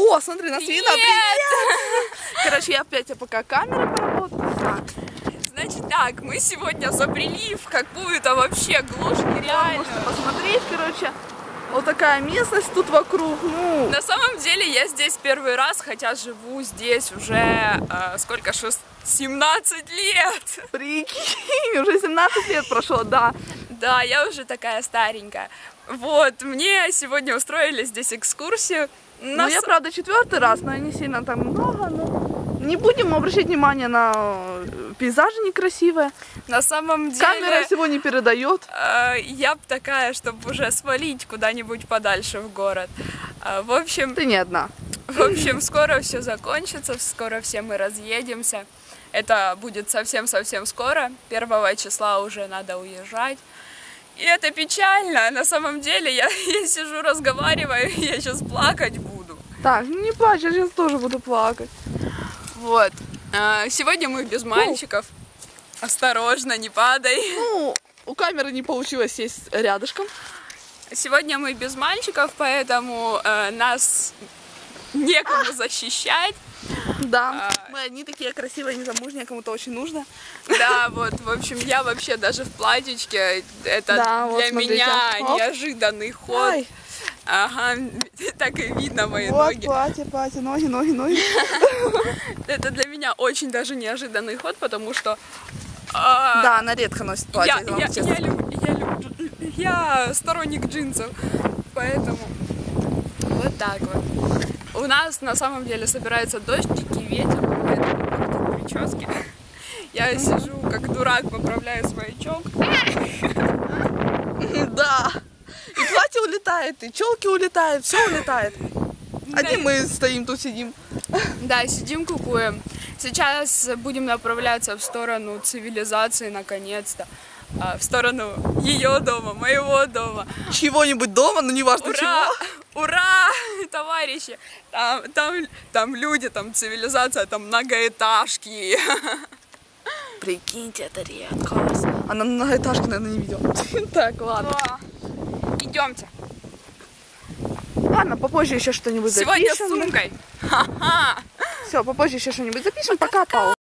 О, смотри, нас видно. Привет! Короче, я опять пока камера поработаю. Так, Значит так, мы сегодня забрели в какую-то вообще глушь можете нереальную. посмотреть, короче. Вот такая местность тут вокруг. Ну, На самом деле я здесь первый раз, хотя живу здесь уже э, сколько, шест- 17 лет. прикинь, уже 17 лет прошло, да. Да, я уже такая старенькая. Вот, мне сегодня устроили здесь экскурсию. Ну, На я, с- правда, четвертый раз, но не сильно там много, но не будем обращать внимание на э, пейзажи некрасивые. на самом деле... Камера всего не передает. э, я б такая, чтобы уже свалить куда-нибудь подальше в город. Э, в общем, Ты не одна. В общем, скоро все закончится, скоро все мы разъедемся. Это будет совсем-совсем скоро. Первого числа уже надо уезжать. И это печально. На самом деле я, я сижу, разговариваю, я сейчас плакать буду. Так, ну не плачь, я сейчас тоже буду плакать. Вот. А, Сегодня мы без мальчиков. Осторожно, не падай. Ну, у камеры не получилось сесть рядышком. Сегодня мы без мальчиков, поэтому э, нас некому защищать. Да, А. мы одни такие красивые, незамужние, кому-то очень нужно. Да, вот, в общем, я вообще даже в платьичке. Это Да, вот для смотрите. меня Оп. неожиданный ход. Ай, Ага, так и видно мои вот ноги. платье, платье, ноги, ноги, ноги. Это для меня очень даже неожиданный ход, потому что а, Да, она редко носит платье, я, вам я, честно. я, люб- я, люб- я сторонник джинсов, поэтому вот так вот. У нас на самом деле собирается дождик и ветер, поэтому прически. Я сижу как дурак, поправляю свой чок. Да. И платье улетает, и челки улетают, все улетает. Одни Да. мы стоим тут сидим. Да, сидим кукуем. Сейчас будем направляться в сторону цивилизации, наконец-то. А, В сторону ее дома, моего дома. Чего-нибудь дома, но не важно Ура! чего. Ура, товарищи! Там, там, там люди, там цивилизация, там многоэтажки. Прикиньте, это редкость. Она на многоэтажке, наверное, не видела. Так, ладно. Идемте. Ладно, попозже еще что-нибудь Сегодня с запишем. сумкой. Все, попозже еще что-нибудь запишем. Пока, Пау.